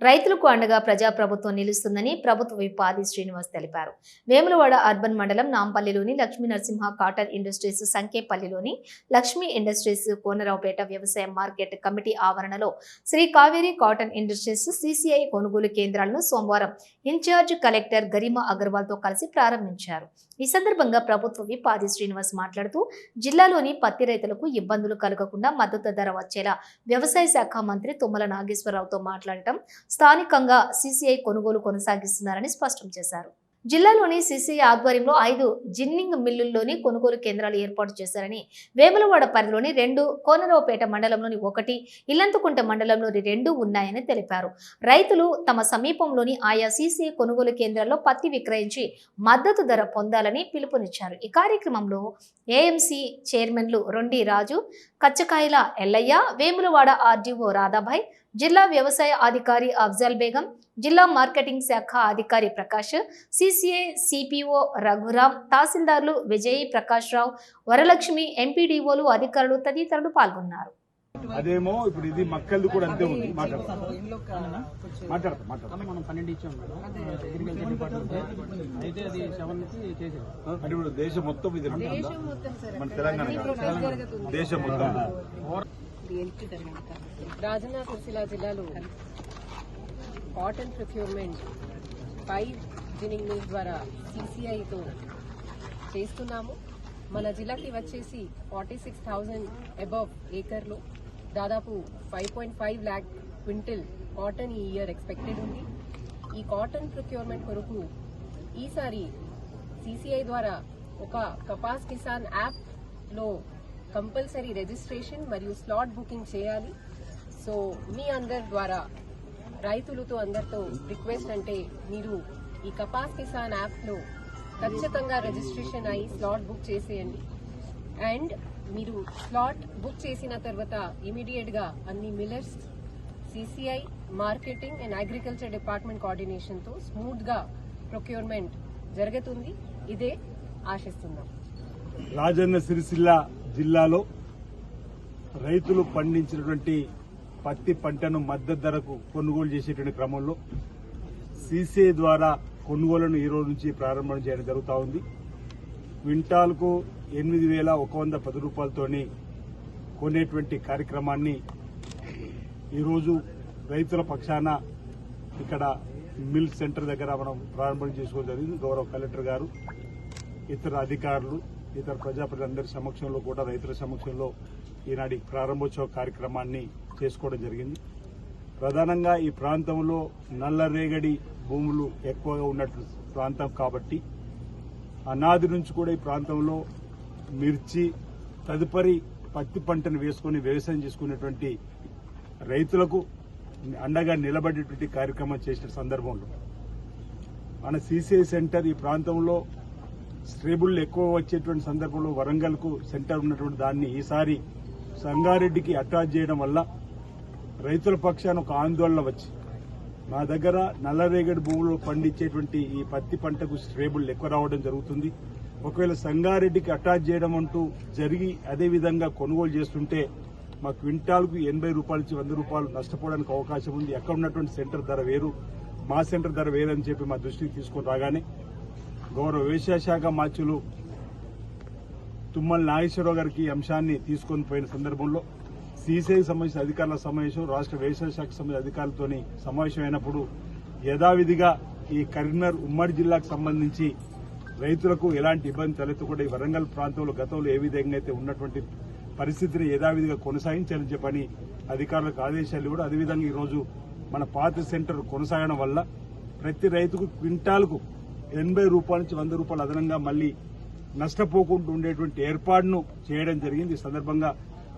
రైతులకు అండగా ప్రజాప్రభుత్వం నిలుస్తుందని ప్రభుత్వ విపాది శ్రీనివాస్ తెలిపారు. వేములవాడ అర్బన్ మండలం నాంపల్లిలోని లక్ష్మీ నరసింహ కాటన్ ఇండస్ట్రీస్ సంకేపల్లిలోని లక్ష్మీ ఇండస్ట్రీస్ కోనరావుపేట వ్యవసాయ మార్కెట్ కమిటీ ఆవరణలో Shri Kaveri cotton industries CCI కొనుగోలు కేంద్రాలను సోమవారం ఇన్ఛార్జ్ కలెక్టర్ గరిమా అగర్వాల్తో కలిసి ప్రారంభించారు. ఈ సందర్భంగా ప్రభుత్వ విపాది శ్రీనివాస్ మాట్లాడుతూ జిల్లాలోని పత్తి రైతులకు ఇబ్బందులు కలగకుండా మద్దతు ధర వచ్చేలా వ్యవసాయ శాఖ మంత్రి తుమ్మల నాగేశ్వరరావుతో మాట్లాడటం స్థానికంగా సీసీఐ కొనుగోలు కొనసాగిస్తున్నారని స్పష్టం చేశారు. జిల్లాలోని సిసిఐ ఆధ్వర్యంలో ఐదు జిన్నింగ్ మిల్లుల్లోని కొనుగోలు కేంద్రాలు ఏర్పాటు చేశారని వేములవాడ పరిధిలోని రెండు కోనరావుపేట మండలంలోని ఒకటి ఇల్లంతకుంట మండలంలోని రెండు ఉన్నాయని తెలిపారు. రైతులు తమ సమీపంలోని ఆయా సిసిఐ కొనుగోలు కేంద్రాల్లో పత్తి విక్రయించి మద్దతు ధర పొందాలని పిలుపునిచ్చారు. ఈ కార్యక్రమంలో ఏఎంసీ చైర్మన్లు రొండి రాజు కచ్చకాయల ఎల్లయ్య వేములవాడ ఆర్డీఓ రాధాభాయ్ జిల్లా వ్యవసాయ అధికారి అఫ్జల్ బేగం జిల్లా మార్కెటింగ్ శాఖ అధికారి ప్రకాష్ సిసిఐ సిపిఓ రఘురాం తహసీల్దార్లు విజయ్ ప్రకాష్ రావు వరలక్ష్మి ఎంపీడీఓలు అధికారులు తదితరులు పాల్గొన్నారు. అదేమో ఇప్పుడు ఇది మక్కలది కూడా అంతే ఉంది. మాట్లాడతా. మాట్లాడతా మాట్లాడతా. అన్న మనం పన్నెండు ఇచ్చాం మేడం. అగ్రికల్చర్ డిపార్ట్మెంట్ అయితే అది సెవెన్కి చేసాం అంటే ఇప్పుడు దేశం మొత్తం ఇది ఉంటుందా? మన తెలంగాణ కాదు. దేశం మొత్తం రాజన్న సిరిసిల్ల జిల్లాలో cotton procurement five ginning mills ద్వారా సీసీఐతో చేస్తున్నాము. మన జిల్లాకి వచ్చేసి ఫార్టీ సిక్స్ థౌజండ్ అబవ్ ఏకర్లో దాదాపు five point five lakh quintal cotton ఈ ఇయర్ ఎక్స్పెక్టెడ్ ఉంది. ఈ కాటన్ ప్రొక్యూర్మెంట్ కొరకు ఈసారి సీసీఐ ద్వారా ఒక కపాస్ కిసాన్ యాప్లో కంపల్సరీ రిజిస్ట్రేషన్ మరియు స్లాట్ బుకింగ్ చేయాలి. సో మీ అందరి ద్వారా రైతులతో అందరితో రిక్వెస్ట్ అంటే మీరు ఈ కపాస్ కిసాన్ యాప్లో ఖచ్చితంగా రిజిస్ట్రేషన్ అయ్యి స్లాట్ బుక్ చేసేయండి. అండ్ మీరు స్లాట్ బుక్ చేసిన తర్వాత ఇమీడియట్గా అన్ని millers CCI marketing and agriculture department కోఆర్డినేషన్తో స్మూత్గా ప్రొక్యూర్మెంట్ జరుగుతుంది. ఇదే ఆశిస్తున్నాం. రాజన్న సిరిసిల్ల జిల్లాలో రైతులు పండించినటువంటి పత్తి పంటను మద్దతు ధరకు కొనుగోలు చేసేటువంటి క్రమంలో సీసీఐ ద్వారా కొనుగోలను ఈ రోజు నుంచి ప్రారంభం చేయడం జరుగుతూ ఉంది. క్వింటాల్కు ఎనిమిది వేల ఒక వంద పది రూపాయలతోని కొనేటువంటి కార్యక్రమాన్ని ఈరోజు రైతుల పక్షాన ఇక్కడ మిల్ సెంటర్ దగ్గర మనం ప్రారంభం చేసుకోవడం జరిగింది. గౌరవ కలెక్టర్ గారు ఇతర అధికారులు ఇతర ప్రజాప్రతినిధులందరి సమక్షంలో కూడా రైతుల సమక్షంలో ఈనాటి ప్రారంభోత్సవ కార్యక్రమాన్ని చేసుకోవడం జరిగింది. ప్రధానంగా ఈ ప్రాంతంలో నల్లరేగడి భూములు ఎక్కువగా ఉన్నట్లు ప్రాంతం కాబట్టి అనాది నుంచి కూడా ఈ ప్రాంతంలో మిర్చి తదుపరి పత్తి పంటను వేసుకుని వ్యవసాయం చేసుకునేటువంటి రైతులకు అండగా నిలబడేటువంటి కార్యక్రమం చేసిన సందర్భంలో. మన సీసీఐ సెంటర్ ఈ ప్రాంతంలో స్ట్రేబుల్ ఎక్కువ వచ్చేటువంటి సందర్భంలో వరంగల్కు సెంటర్ ఉన్నటువంటి దాన్ని ఈసారి సంగారెడ్డికి అటాచ్ చేయడం వల్ల రైతుల పక్షాన ఒక ఆందోళన వచ్చి మా దగ్గర నల్లరేగడి భూములు పండించేటువంటి ఈ పత్తి పంటకు స్ట్రేబుల్ ఎక్కువ రావడం జరుగుతుంది. ఒకవేళ సంగారెడ్డికి అటాచ్ చేయడం అంటూ జరిగి అదే విధంగా కొనుగోలు చేస్తుంటే మా క్వింటాల్కు ఎనభై రూపాయల నుంచి వంద రూపాయలు నష్టపోవడానికి అవకాశం ఉంది. ఎక్కడ ఉన్నటువంటి సెంటర్ ధర వేరు మా సెంటర్ ధర వేరు అని చెప్పి మా దృష్టికి తీసుకొని రాగానే గౌరవ వ్యవసాయ శాఖ మార్చులు తుమ్మల నాగేశ్వరరావు గారికి అంశాన్ని తీసుకొని పోయిన సందర్భంలో సీసీఐ సంబంధించిన అధికారుల సమావేశం రాష్ట్ర వ్యవసాయ శాఖ సంబంధించిన అధికారులతో సమావేశం అయినప్పుడు యథావిధిగా ఈ కరీంనగర్ ఉమ్మడి జిల్లాకు సంబంధించి రైతులకు ఎలాంటి ఇబ్బంది తలెత్తకుండా ఈ వరంగల్ ప్రాంతంలో గతంలో ఏ విధంగా అయితే ఉన్నటువంటి పరిస్థితిని యథావిధిగా కొనసాగించాలని చెప్పని అధికారులకు ఆదేశాలు కూడా అదేవిధంగా ఈరోజు మన పాత సెంటర్ కొనసాగడం వల్ల ప్రతి రైతుకు క్వింటాల్కు ఎనభై రూపాయల నుంచి వంద రూపాయలు అదనంగా మళ్ళీ నష్టపోకుండా ఉండేటువంటి ఏర్పాటును చేయడం జరిగింది. ఈ సందర్భంగా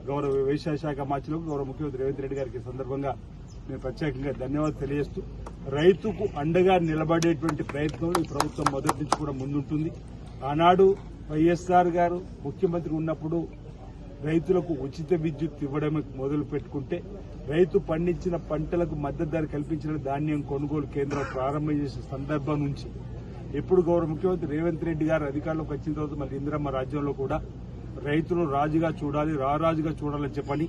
గౌరవ వ్యవసాయ శాఖ మార్చిలకు గౌరవ ముఖ్యమంత్రి రేవంత్ రెడ్డి గారికి సందర్భంగా నేను ప్రత్యేకంగా ధన్యవాదాలు తెలియజేస్తూ రైతుకు అండగా నిలబడేటువంటి ప్రయత్నంలో ఈ ప్రభుత్వం మొదటి నుంచి కూడా ముందుంటుంది. ఆనాడు వైఎస్ఆర్ గారు ముఖ్యమంత్రి ఉన్నప్పుడు రైతులకు ఉచిత విద్యుత్ ఇవ్వడం మొదలు పెట్టుకుంటే రైతు పండించిన పంటలకు మద్దతు ధర కల్పించిన ధాన్యం కొనుగోలు కేంద్రం ప్రారంభం చేసిన సందర్భం నుంచి ఎప్పుడు గౌరవ ముఖ్యమంత్రి రేవంత్ రెడ్డి గారు అధికారంలోకి వచ్చిన తర్వాత మళ్ళీ ఇందిరమ్మ రాజ్యంలో కూడా రైతులు రాజుగా చూడాలి రారాజుగా చూడాలని చెప్పని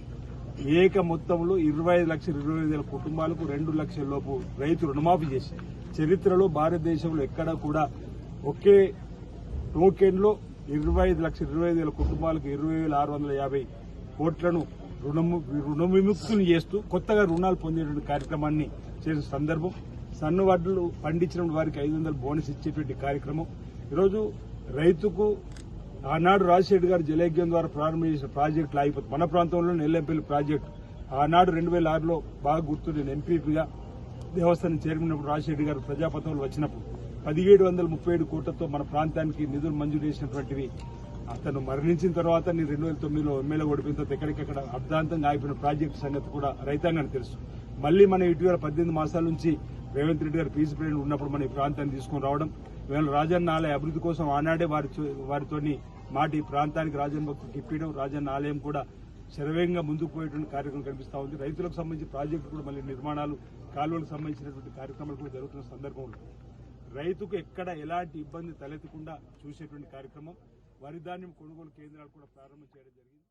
ఏక మొత్తంలో ఇరవై ఐదు లక్షల ఇరవై ఐదు వేల కుటుంబాలకు రెండు లక్షల లోపు రైతు రుణమాఫీ చేసి చరిత్రలో భారతదేశంలో ఎక్కడా కూడా ఒకే టోకెన్లో ఇరవై ఐదు లక్షల ఇరవై ఐదు వేల కుటుంబాలకు ఇరవై వేల ఆరు వందల యాభై కోట్లను రుణము రుణ విముక్తులు చేస్తూ కొత్తగా రుణాలు పొందేటువంటి కార్యక్రమాన్ని చేసిన సందర్భం సన్ను వడ్లు పండించిన వారికి ఐదు వందల బోనస్ ఇచ్చేటువంటి కార్యక్రమం. ఈరోజు రైతుకు ఆనాడు రాజశేఖర్ గారు జలయజ్ఞం ద్వారా ప్రారంభం చేసిన ప్రాజెక్టులు అయిపోతుంది మన ప్రాంతంలో నెల్లంపల్లి ప్రాజెక్టు. ఆనాడు రెండు వేల ఆరులో బాగా గుర్తు నేను ఎంపీపీగా దేవస్థానం చేరినప్పుడు రాజశేఖర్ గారు ప్రజాపతంలో వచ్చినప్పుడు పదిహేడు వందల ముప్పై ఏడు కోట్లతో మన ప్రాంతానికి నిధులు మంజూరు చేసినటువంటివి. అతను మరణించిన తర్వాత నేను రెండు వేల తొమ్మిదిలో ఎమ్మెల్యే ఓడిపోయిన తర్వాత ఎక్కడికక్కడ అర్ధాంతంగా ఆగిపోయిన ప్రాజెక్టు సంగతి కూడా రైతాంగానికి తెలుసు. మళ్ళీ మనం ఇటీవల పద్దెనిమిది మాసాల నుంచి రేవంత్ రెడ్డి గారు పీసీ ప్రెసిడెంట్ ఉన్నప్పుడు మన ఈ ప్రాంతాన్ని తీసుకొని రావడం వీళ్ళు రాజన్న ఆలయ అభివృద్ధి కోసం ఆనాడే వారి వారితోని మాట ఈ ప్రాంతానికి రాజన్న భక్తులకు ఇప్పించడం రాజన్న ఆలయం కూడా శరవేగంగా ముందుకు పోయేటువంటి కార్యక్రమం కనిపిస్తూ ఉంది. రైతులకు సంబంధించి ప్రాజెక్టు కూడా మళ్ళీ నిర్మాణాలు కాలువలకు సంబంధించినటువంటి కార్యక్రమాలు కూడా జరుగుతున్న సందర్భంలో రైతుకు ఎక్కడ ఎలాంటి ఇబ్బంది తలెత్తకుండా చూసేటువంటి కార్యక్రమం వరిధాన్యం కొనుగోలు కేంద్రాలు కూడా ప్రారంభం చేయడం జరిగింది.